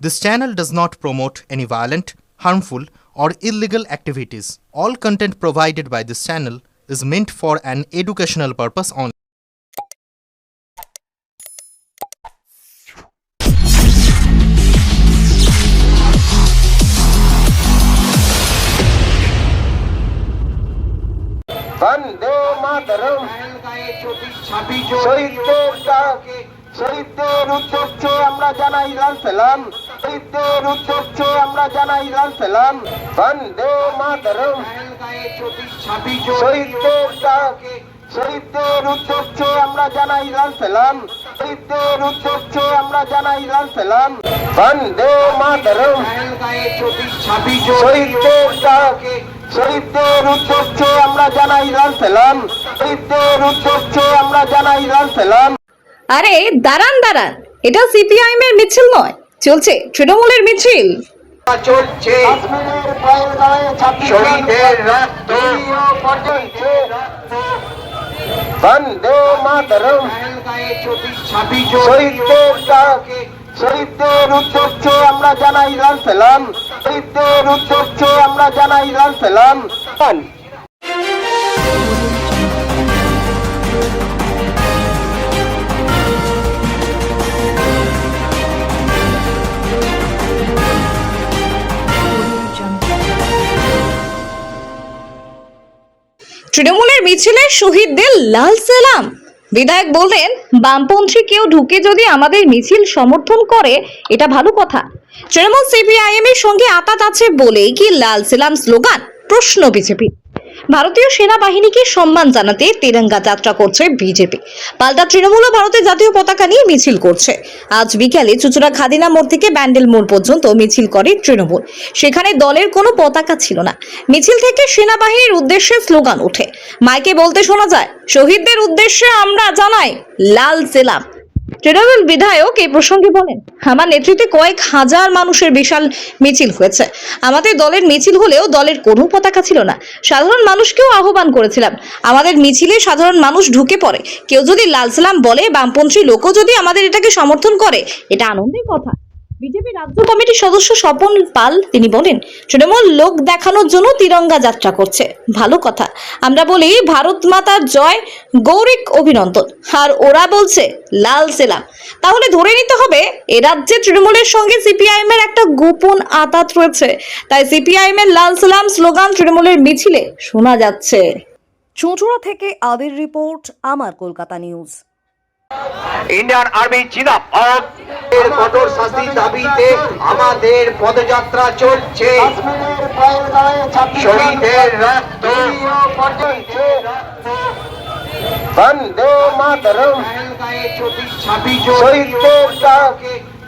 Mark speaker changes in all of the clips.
Speaker 1: This channel does not promote any violent, harmful, or illegal activities. All content provided by this channel is meant for an educational purpose only.
Speaker 2: বন্দে মাতরম শহীদদের ডাকে শহীদদের উদ্দেশ্যে আমরা জানাই লাল সালাম শহীদদের উদ্দেশ্যে আমরা জানাই সালাম। বন্দে মাতরম। শহীদদের শহীদদের উদ্দেশ্যে আমরা জানাই সালাম। শহীদদের উদ্দেশ্যে আমরা জানাই বন্দে মাতরম। শহীদদের শহীদদের উদ্দেশ্যে আমরা জানাই শহীদদের উদ্দেশ্যে আমরা জানাই
Speaker 3: আরে, দাঁড়ান দাঁড়ান। এটা সিপিআইএম এর মিছিল নয়। চলছে তৃণমূলের মিছিল।
Speaker 2: চলছে। কাশ্মীরের পহেলগাঁওয়ে শহীদের রক্ত। বন্দে মাতরম। শহীদদের শহীদদের উদ্দেশ্যে আমরা জানাই লাল সালাম। শহীদদের উদ্দেশ্যে আমরা জানাই লাল সালাম।
Speaker 3: তৃণমূলের মিছিলে শহীদদের লাল সালাম। বিধায়ক বললেন, বামপন্থী কেউ ঢুকে যদি আমাদের মিছিল সমর্থন করে, এটা ভালো কথা। তৃণমূল সিপিআইএম এর সঙ্গে আতাত আছে বলেই কি লাল সালাম স্লোগান? প্রশ্ন বিজেপি ভারতীয় সেনাবাহিনীকে সম্মান জানাতে তেরঙ্গা যাত্রা করছে বিজেপি। পাল্টা তৃণমূল ভারতের জাতীয় পতাকা নিয়ে মিছিল করছে। আজ বিকেলে চুচুড়া খাদিনা মোড় থেকে ব্যান্ডেল মোড় পর্যন্ত মিছিল করে তৃণমূল। সেখানে দলের কোনো পতাকা ছিল না। মিছিল থেকে সেনাবাহিনীর উদ্দেশ্যে স্লোগান ওঠে। মাইকে বলতে শোনা যায়, শহীদদের উদ্দেশ্যে আমরা জানাই, লাল সেলাম। তৃণমূল বিধায়ক এই প্রসঙ্গে বলেন, আমার নেতৃত্বে কয়েক হাজার মানুষের বিশাল মিছিল হয়েছে। আমাদের দলের মিছিল হলেও দলের কোনো পতাকা ছিল না। সাধারণ মানুষকেও আহ্বান করেছিলাম। আমাদের মিছিলে সাধারণ মানুষ ঢুকে পড়ে। কেউ যদি লালসালাম বলে, বামপন্থী লোকও যদি আমাদের এটাকে সমর্থন করে, এটা আনন্দের কথা। বিজেপি রাজ্য কমিটির সদস্য স্বপন পাল, তিনি বলেন, তৃণমূল লোক দেখানোর জন্য তিরঙ্গা যাত্রা করছে। ভালো কথা। আমরা বলি, ভারত মাতার জয়, গৌরিক অভিনন্দন। আর ওরা বলছে, লাল সেলাম তাহলে ধরে নিতে হবে, এ রাজ্যে তৃণমূলের সঙ্গে সিপিআইএম এর একটা গোপন আতাত রয়েছে। তাই সিপিআইএম এর লাল সালাম স্লোগান তৃণমূলের মিছিলে শোনা যাচ্ছে।
Speaker 4: চুঁচুড়া থেকে আদের রিপোর্ট, আমার কলকাতা নিউজ।
Speaker 2: ইন্ডিয়ান আর্মি এর কঠোর শাস্তির দাবিতে আমাদের পদযাত্রা চলছে। শহীদের রক্ত। বন্দে মাতরম। শহীদদের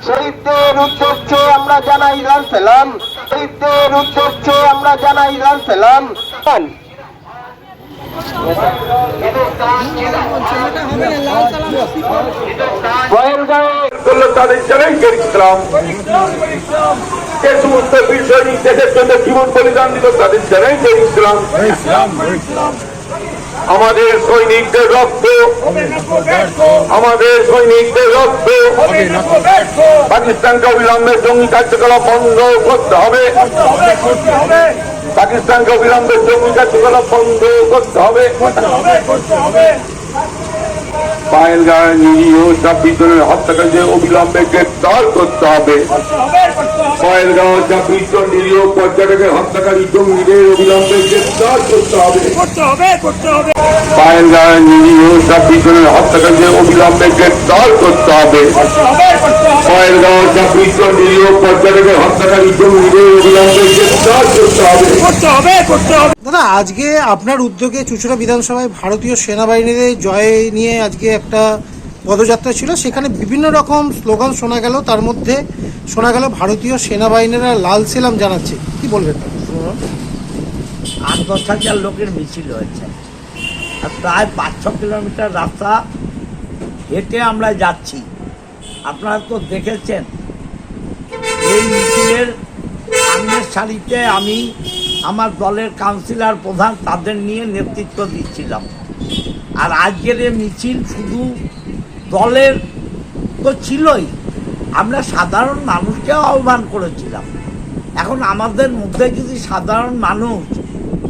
Speaker 2: শহীদদের উদ্দেশ্যে আমরা জানাই লাল সালাম। শহীদদের উদ্দেশ্যে আমরা জানাই লাল সালাম।
Speaker 5: আমাদের সৈনিকদের রক্ত আমাদের সৈনিকদের রক্ত পাকিস্তানকে অবিলম্বে জঙ্গি কার্যকলাপ বন্ধ করতে হবে। পাকিস্তানকে অবিলম্বে জঙ্গি কার্যকলাপ বন্ধ করতে হবে। পায়েলগাঁও নিরীহ ছাব্বিশ জনের হত্যাকারীদের অবিলম্বে গ্রেপ্তার করতে হবে। পায়েলগাঁও ছাব্বিশ জন নিরীহ পর্যটকের হত্যাকারী জঙ্গিদের অবিলম্বে গ্রেপ্তার করতে হবে। পায়েলগাঁও নিরীহ ছাব্বিশ জনের হত্যাকারীদের অবিলম্বে গ্রেপ্তার করতে হবে। পায়েলগাঁও ছাব্বিশ নিরীহ পর্যটকের হত্যাকারী জঙ্গিদের অবিলম্বে গ্রেপ্তার করতে হবে।
Speaker 6: দাদা আজকে আপনার উদ্যোগে চুচুড়া বিধানসভায় ভারতীয় সেনাবাহিনীর জয় নিয়ে আজকে একটা পদযাত্রা ছিল। সেখানে বিভিন্ন রকম স্লোগান শোনা গেল। তার মধ্যে শোনা গেল ভারতীয় সেনাবাহিনীরা লাল সেলাম জানাচ্ছে। কি বলবেন?
Speaker 7: আট দশ হাজার লোকের মিছিল হয়েছে। আর প্রায় পাঁচ ছ কিলোমিটার রাস্তা হেঁটে আমরা যাচ্ছি। আপনারা তো দেখেছেন, এই মিছিলের সামনের সারিতে আমি আমার দলের কাউন্সিলর প্রধান তাদের নিয়ে নেতৃত্ব দিচ্ছিলাম। আর আজকের এই মিছিল শুধু দলের তো ছিলই, আমরা সাধারণ মানুষকেও আহ্বান করেছিলাম। এখন আমাদের মধ্যে যদি সাধারণ মানুষ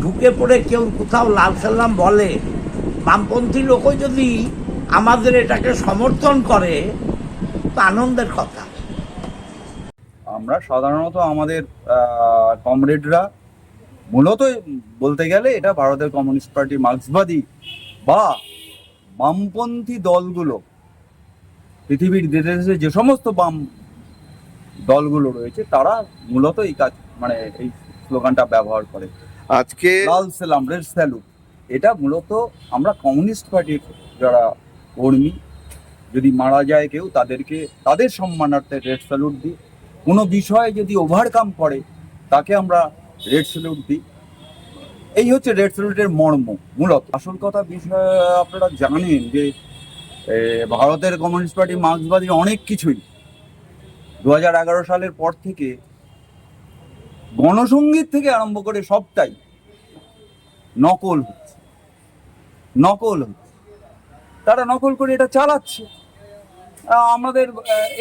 Speaker 7: ঢুকে পড়ে কেউ কোথাও লাল সাল্লাম বলে, বামপন্থী লোকও যদি আমাদের এটাকে সমর্থন করে আনন্দের কথা।
Speaker 8: আমরা সাধারণত আমাদের কমরেডরা মূলত বলতে গেলে এটা ভারতের কমিউনিস্ট পার্টি মার্ক্সবাদী বা বামপন্থী দলগুলো। পৃথিবীর দেশে দেশে যে সমস্ত বাম দলগুলো রয়েছে তারা মূলত এই কাজ মানে এই স্লোগানটা ব্যবহার করে।
Speaker 9: আজকে
Speaker 8: লাল সালাম রেড স্যালুট এটা মূলত আমরা কমিউনিস্ট পার্টির যারা কর্মী যদি মারা যায় কেউ, তাদেরকে, তাদের সম্মানার্থে রেড স্যালুট দিই। কোনো বিষয়ে যদি ওভারকাম করে, তাকে আমরা রেড স্যালুট দিই। এই হচ্ছে রেড স্যালুটের মর্ম, মূলত। আসল কথা বিষয় আপনারা জানেন যে ভারতের কমিউনিস্ট পার্টি মার্ক্সবাদী অনেক কিছুই। দু হাজার এগারো সালের পর থেকে গণসঙ্গীত থেকে আরম্ভ করে সবটাই নকল হচ্ছে। নকল হচ্ছে। তারা নকল করে এটা চালাচ্ছে। আমাদের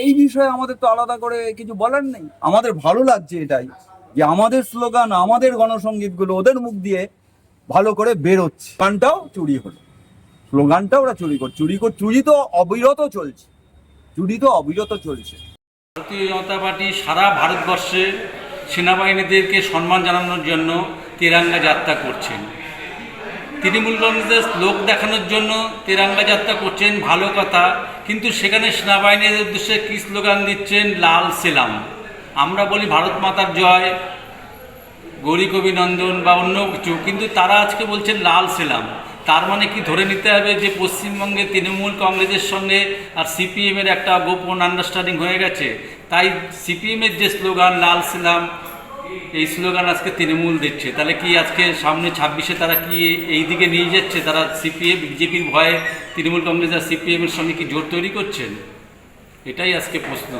Speaker 8: এই বিষয়ে আমাদের তো আলাদা করে কিছু বলার নেই। আমাদের ভালো লাগছে এটাই, যে আমাদের স্লোগান, আমাদের গণসঙ্গীতগুলো ওদের মুখ দিয়ে ভালো করে বেরোচ্ছে। গানটাও চুরি হলো। স্লোগানটা ওরা চুরি কর চুরি কর, চুরি তো অবিরত চলছে। চুরি তো অবিরত চলছে।
Speaker 10: ভারতীয় জনতা পার্টি সারা ভারতবর্ষে সেনাবাহিনীদেরকে সম্মান জানানোর জন্য তেরাঙ্গা যাত্রা করছেন। তৃণমূল কংগ্রেসের লোক দেখানোর জন্য তেরাঙ্গা যাত্রা করছেন, ভালো কথা। কিন্তু সেখানে সেনাবাহিনীর উদ্দেশ্যে কী স্লোগান দিচ্ছেন? লাল সেলাম। আমরা বলি ভারত মাতার জয় গৌরী কবি নন্দন বা অন্য কিছু। কিন্তু তারা আজকে বলছেন লাল সেলাম। তার মানে কি ধরে নিতে হবে যে পশ্চিমবঙ্গে তৃণমূল কংগ্রেসের সঙ্গে আর সিপিএমের একটা গোপন আন্ডারস্ট্যান্ডিং হয়ে গেছে? তাই সিপিএমের যে স্লোগান, লাল সেলাম এই স্লোগান আজকে তৃণমূল দিচ্ছে। তাহলে কি আজকে সামনে ছাব্বিশে তারা কি এই দিকে নিয়ে যাচ্ছে? তারা সিপিএম, বিজেপির ভয়ে তৃণমূল কংগ্রেস আর সিপিএমের সঙ্গে কি জোর তৈরি করছেন? এটাই আজকে প্রশ্ন।